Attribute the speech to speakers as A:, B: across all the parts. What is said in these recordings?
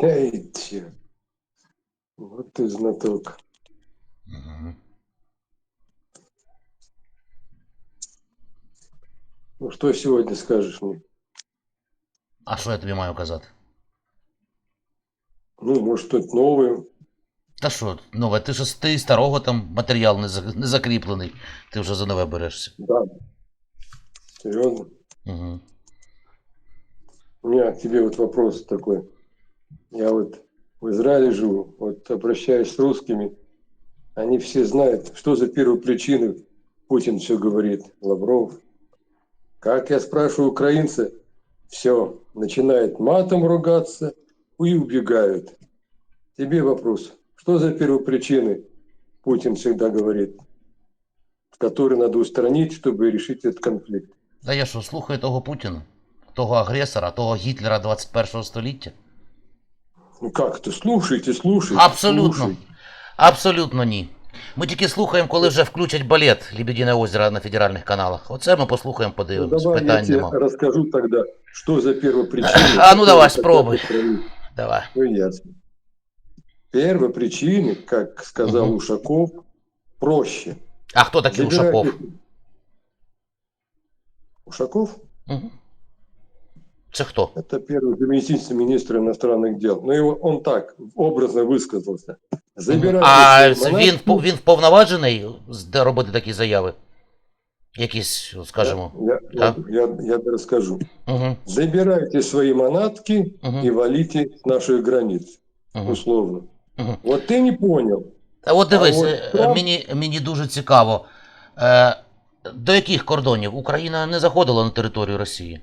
A: Че. Вот ты знаток.
B: Мгм.
A: Ну что сегодня скажешь мне?
B: А що я тобі маю казати?
A: Ну, может, что-то новое.
B: Та що, нове, ти ж ти старого там матеріал не, за- не закріплений. Ти вже за нове берешся.
A: Да. Серьезно?
B: Угу.
A: У меня к тебе вот вопрос такой. Я вот в Израиле живу, вот обращаюсь с русскими, они все знают, что за первопричины Путин все говорит, Лавров. Как я спрашиваю украинца, все, начинает матом ругаться и убегают. Тебе вопрос, что за первопричины Путин всегда говорит, которые надо устранить, чтобы решить этот конфликт?
B: Та я що, слухаю того Путіна, того агресора, того Гітлера 21 століття?
A: Ну как ты, слушайте, слушайте.
B: Абсолютно.
A: слушайте.
B: Абсолютно ні. Ми тільки слухаємо, коли вже включать балет Лебедине озеро на федеральних каналах. Оце ми послухаємо,
A: Ну,
B: подивимось.
A: давай я
B: Питань
A: тебе
B: нема.
A: расскажу тогда, что за первопричины.
B: А ну давай,
A: которые
B: спробуй.
A: хотят устранить.
B: Давай.
A: Ну, ясно. Первопричины, как сказал
B: Мгм.
A: Ушаков, проще.
B: А хто такий
A: Забирайте-
B: Ушаков?
A: Ушаков
B: Угу. Це хто? –
A: это первый заместитель министра иностранных дел. Ну, его, он так образно высказался. Забирайте
B: А
A: свои
B: це він,
A: монархии.
B: впо- він вповноважений з- де робити такі заяви? Якісь, скажімо.
A: Я, я, я, я расскажу.
B: Угу.
A: Забирайте свои манатки
B: Угу.
A: и валите с наших границ,
B: Угу.
A: условно.
B: Угу.
A: Вот ты не понял.
B: А от дивись,
A: А от
B: е,
A: Трамп-
B: мені, мені дуже цікаво. Е, до яких кордонів Україна не заходила на територію Росії?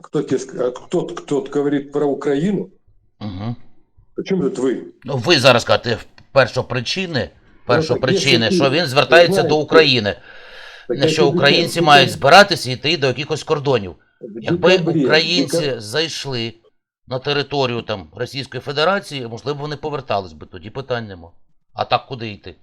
A: А кто, тебе, ск- а кто, кто говорит про Украину?
B: Угу.
A: Почему тут вы?
B: Ну, ви зараз кажете першопричини, першопричини,
A: якщо
B: що
A: ти
B: він звертається
A: знаєш,
B: до України.
A: Так
B: На
A: я
B: що
A: тебе
B: українці
A: кажу,
B: мають збиратися і йти до якихось кордонів.
A: в
B: Якби
A: декабре-
B: українці
A: дека-
B: зайшли на територію там Російської Федерації, можливо, вони повертались би, тоді питань нема. А так куди йти?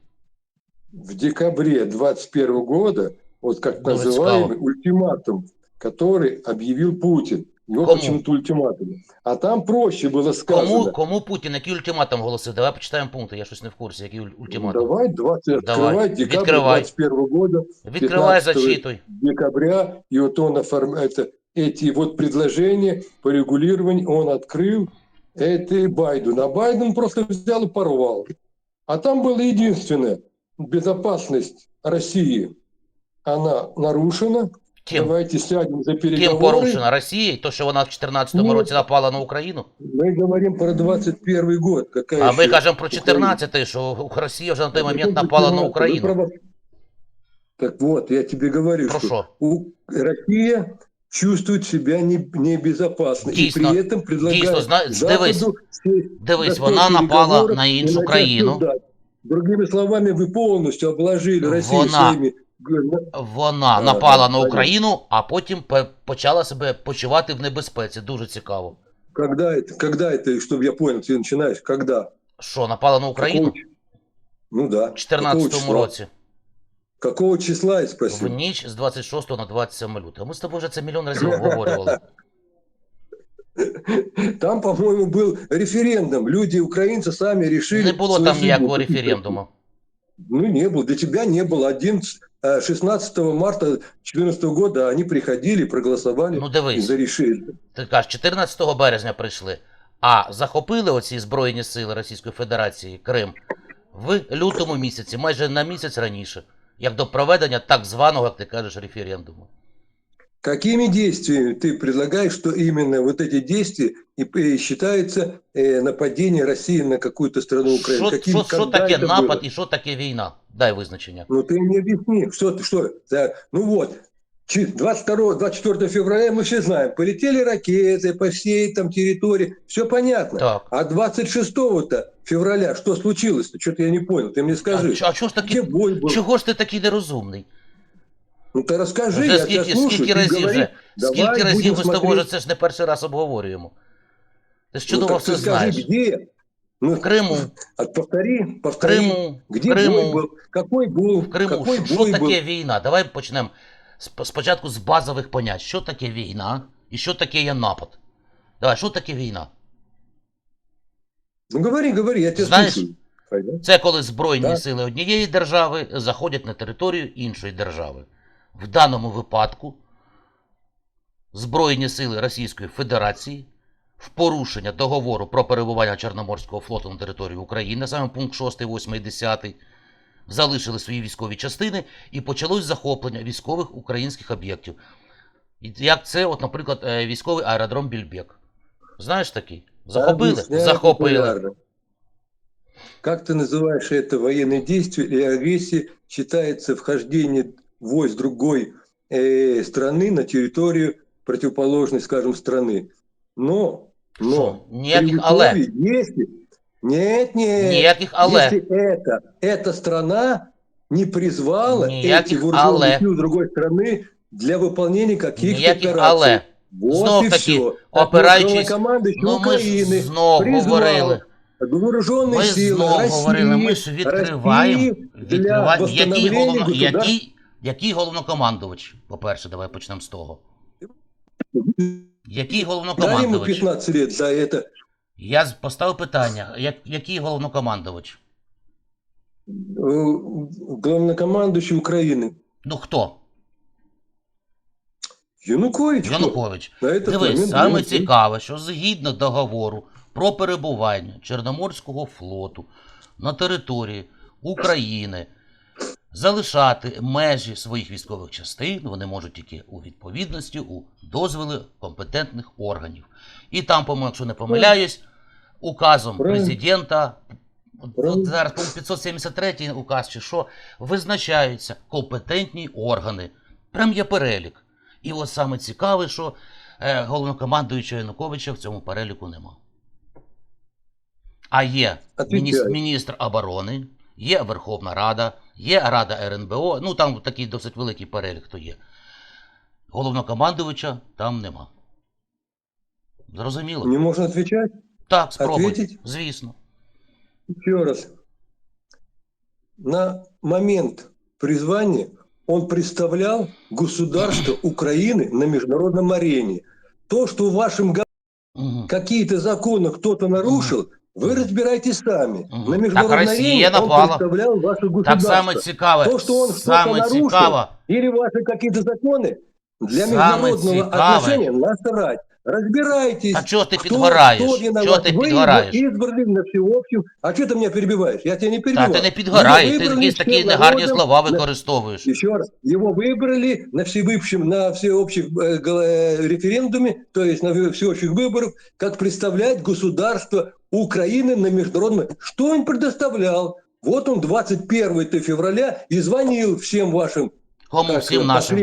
A: в декабре 21 года, вот как
B: Ну, это
A: называемый
B: цікаво.
A: ультиматум, который объявил Путин. Его
B: Кому?
A: почему-то ультиматум. А там проще было сказано.
B: Кому, кому Путін який ультиматум голосив? Давай почитаємо пункти, я щось не в курсі, який уль-
A: Ну,
B: ультиматум.
A: давай, 20,
B: Давай,
A: открывай декабрь
B: открывай.
A: 21 года,
B: Відкривай,
A: 15
B: зачитуй.
A: декабря, и вот он оформ... это, эти вот предложения по регулированию он открыл, это и Байден. А Байден просто взял и порвал. А там было единственное, безопасность России, она нарушена,
B: Ким?
A: давайте сядем за
B: Ким
A: переговоры.
B: порушена Росія? І то, що вона в 2014
A: Ні.
B: році напала на Україну?
A: Мы говорим про 21 год. Какая
B: А ми
A: еще
B: кажемо про
A: Україна?
B: 14-й, що Росія вже на той
A: Ну,
B: момент
A: ну,
B: напала на
A: вы
B: Україну.
A: право- Так вот, я тебе говорю,
B: Про
A: что
B: що?
A: у Россия чувствует себя не, небезопасно.
B: Дійсно,
A: и при этом предлагает
B: дійсно, зна-
A: Западу
B: дивись,
A: сесть
B: Дивись,
A: за
B: вона
A: стол
B: напала
A: переговоров
B: на
A: и
B: іншу
A: начать
B: країну.
A: обсуждать. Другими словами, вы полностью обложили Россию
B: Вона-
A: своими... г-
B: Вона
A: А,
B: напала
A: да,
B: на
A: понятно.
B: Україну, а потім пе- почала себе почувати в небезпеці. Дуже цікаво.
A: Когда это, когда это, чтобы я понял, ты начинаешь, когда?
B: Що, напала на Україну?
A: Какого ч- Ну да.
B: В 14-му році.
A: Какого числа, я
B: В
A: спросил?
B: ніч з 26 на 27 лютого. Ми з тобою вже це мільйон разів обговорювали.
A: Там, по-моему, был референдум. Люди, украинцы, сами решили...
B: Не було
A: свою
B: там
A: судьбу.
B: ніякого референдуму.
A: Ну, не было. Для тебя не было. 11, э, 16 марта 2014 года они приходили, проголосовали
B: Ну дивись,
A: за зарішили.
B: ти кажеш, 14 березня прийшли, а захопили оці Збройні сили Російської Федерації Крим в лютому місяці, майже на місяць раніше, як до проведення так званого, як ти кажеш, референдуму.
A: Какими действиями ты предлагаешь, что именно вот эти действия и, и считается э, нападение России на какую-то страну Украины?
B: Що, що, що таке напад
A: было?
B: і що таке війна? Дай визначення.
A: Ну, ты мне объясни, что ты, что? Да, ну вот, чи- 22 24 февраля мы все знаем, полетели ракеты по всей там территории, все понятно.
B: Так.
A: А 26-то февраля что случилось-то? Что-то я не понял, ты мне скажи.
B: А, а чого ж
A: Где
B: таки,
A: бой был?
B: чого ж ти такий нерозумний?
A: Ну ты расскажи,
B: Вже
A: я тебя
B: скільки,
A: слушаю.
B: скільки
A: ты
B: разів
A: говори.
B: вже,
A: Давай
B: скільки разів
A: будем
B: ми з тобою
A: смотреть.
B: вже це ж не перший раз обговорюємо. Ти ж
A: Ну,
B: чудово
A: так
B: все
A: ты скажи,
B: знаєш.
A: где? Ну,
B: В Криму,
A: а повтори,
B: в
A: повтори.
B: Криму, в
A: Где бой
B: Криму,
A: был? Какой был?
B: в Криму.
A: Какой
B: Що, що
A: бой был?
B: таке війна? Давай почнемо сп- спочатку з базових понять. Що таке війна і що таке є напад? Давай, що таке війна?
A: Ну говори, говори, я тебя
B: Знаешь,
A: слушаю. Пойдем.
B: Це коли Збройні
A: Так.
B: сили однієї держави заходять на територію іншої держави. В даному випадку Збройні сили Російської Федерації в порушення договору про перебування Чорноморського флоту на території України, саме пункт 6, 8 і 10, залишили свої військові частини і почалось захоплення військових українських об'єктів. І Як це, от, наприклад, е, військовий аеродром Більбек. Знаєш такий? Захопили?
A: Объясняю
B: Захопили.
A: популярно. Как ты называешь это военное действие или агрессия, считается вхождение войск другой э, страны на территорию противоположной, скажем, страны. Но, но
B: Що?
A: при
B: Ніяких але.
A: условии, если... Нет, нет.
B: Ніяких але.
A: Если это, эта страна не призвала эти
B: Ніяких
A: вооруженные
B: але.
A: силы другой страны для выполнения каких-то
B: Ніяких
A: операций.
B: але.
A: Вот
B: Знов
A: и
B: таки,
A: все.
B: опираючись-
A: командующий
B: Ну ми ж
A: України
B: знов
A: призвав
B: говорили.
A: вооруженные
B: Ми
A: силы
B: знов
A: России,
B: говорили, ми ж відкриваємо.
A: России для
B: відкриваємо. Який,
A: восстановления
B: головно,
A: государства.
B: який, який головнокомандувач? По-перше, давай почнемо з того. Який
A: Дали ему
B: головнокомандувач?
A: 15 лет за это.
B: Я з- поставив питання. Як, який головнокомандувач?
A: Э, Главнокомандующий Украины.
B: Ну хто?
A: Янукович. кто?
B: Янукович.
A: На этот
B: Дивись,
A: момент
B: саме
A: был.
B: цікаве, що згідно договору про перебування Чорноморського флоту на території України залишати межі своїх військових частин вони можуть тільки у відповідності у дозволи компетентних органів. І там, якщо не помиляюсь, указом президента. зараз 573 указ чи що, визначаються компетентні органи. Прям є перелік. І от саме цікаве, що е, головнокомандуючого Януковича в цьому переліку нема. А є міністр, міністр оборони, є Верховна Рада, є Рада РНБО, ну там такий досить великий перелік хто є. Головнокомандувача там нема. Зрозуміло?
A: Не можно отвечать?
B: Так, спробуй.
A: Ответить?
B: Звісно.
A: Еще раз. На момент призвания он представлял государство Украины на международном арене. То, что в вашем
B: Мгм.
A: какие-то законы кто-то нарушил, вы разбирайтесь сами. На
B: Так Россия напала. Так
A: самое
B: саме цікаве.
A: То, что он
B: саме цікаво.
A: или ваши какие-то законы, для
B: цікаве.
A: отношения насрать. Разбирайтесь.
B: А чого ти
A: кто-
B: підгораєш?
A: кто виноват.
B: Чого ти
A: Вы
B: підгораєш?
A: его избрали на всеобщем. А что ты меня перебиваешь? Я тебя не
B: Та
A: перебиваю.
B: ти не підгорай,
A: Его
B: ти
A: выбрали
B: якісь такі
A: всем
B: негарні
A: народом
B: слова
A: на-
B: використовуєш.
A: Еще раз, его выбрали на всеобщем, на всеобщих э, гол- э, референдуме, то есть на всеобщих выборах, как представлять государство Украины на международном. Что он предоставлял? Вот он 21 февраля и звонил всем вашим
B: Кому
A: как,
B: всім
A: э,
B: нашим?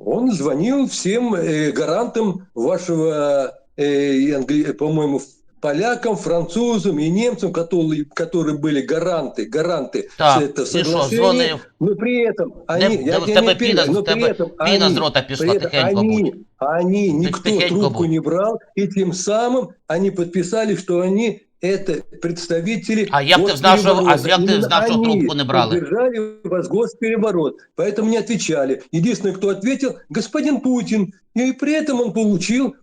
A: посредникам. Он звонил всем э, гарантам вашего, э, англи- по-моему, полякам, французам и немцам, которые, которые были гаранты, гаранты
B: Так,
A: это
B: і що,
A: соглашения.
B: дзвонив?
A: Но при этом
B: Не,
A: они,
B: в
A: я
B: тебе
A: тебя не
B: піна,
A: перебиваю, но
B: в
A: при
B: тебе
A: этом
B: піна
A: они,
B: з рота
A: при
B: пішла
A: этом
B: тихенько будь.
A: они, они, никто
B: тихенько
A: трубку
B: будь.
A: не брал, и тем самым они подписали, что они это представители
B: А як ти знав, що- а як ти знав, що трубку не брали?
A: поддержали вас госпереворот, поэтому не отвечали. Единственный, кто ответил, господин Путин. И при этом он получил,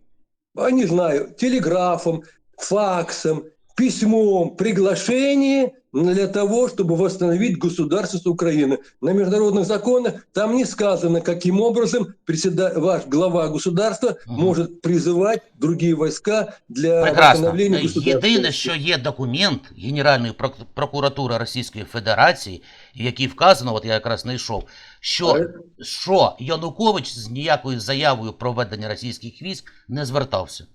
A: а не знаю, телеграфом, факсом, письмом приглашение для того, чтобы восстановить государство Украины. На международных законах там не сказано, каким образом председа- ваш глава государства
B: Мгм.
A: может призывать другие войска для
B: Прекрасно.
A: восстановления государства.
B: Єдине, що є документ Генеральної прок- прокуратури Російської Федерації, в якій вказано, от я якраз знайшов, що,
A: А
B: що Янукович з ніякою заявою про введення російських військ не звертався.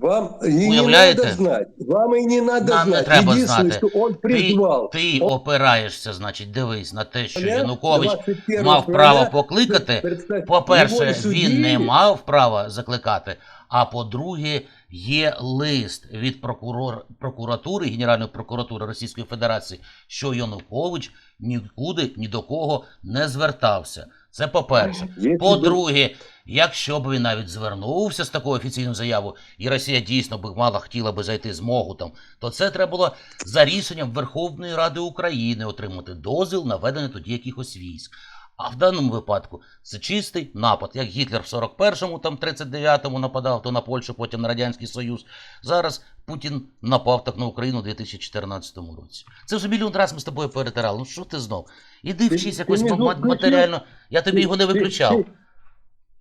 A: Вам и не
B: Уявляете?
A: надо знать. Вам и не надо
B: Нам не треба знати.
A: что он
B: Ти, ти
A: Он-
B: опираєшся, значить, дивись на те, що Янукович
A: 21
B: мав
A: февраля,
B: право покликати.
A: представь,
B: По-перше,
A: не
B: він не мав права закликати. А по-друге, є лист від прокурор, прокуратури, Генеральної прокуратури Російської Федерації, що Янукович нікуди ні до кого не звертався. Це по-перше. По-друге, якщо б він навіть звернувся з такою офіційною заявою, і Росія дійсно би мала хотіла би зайти з Могутом, то це треба було за рішенням Верховної Ради України отримати дозвіл на ведення тоді якихось військ. А в даному випадку це чистий напад, як Гітлер в 41-му, там 39-му нападав, то на Польщу, потім на Радянський Союз. Зараз Путін напав так на Україну у 2014 році. Це вже мільйон разів ми з тобою перетирали. Ну що ти знов? Іди вчись якось матеріально. Я тобі його не виключав.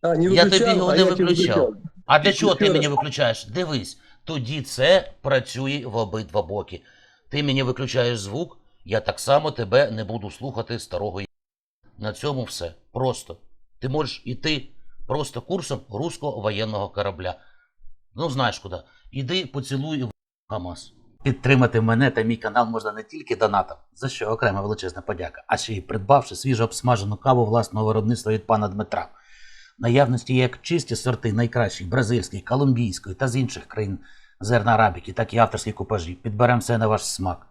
A: А, не
B: Я тобі його
A: а
B: не
A: тебе
B: виключав. А для чого ти мені виключаєш? Дивись, тоді це працює в обидва боки. Ти мені виключаєш звук, я так само тебе не буду слухати старого. На цьому все. Просто. Ти можеш іти просто курсом руського воєнного корабля. Ну, знаєш куди. Іди поцілуй в Хамас. Підтримати мене та мій канал можна не тільки донатом, за що окрема величезна подяка, а ще й придбавши свіжо обсмажену каву власного виробництва від пана Дмитра. Наявності як чисті сорти найкращих бразильської, колумбійської та з інших країн зерна арабіки, так і авторські купажі. Підберемо все на ваш смак.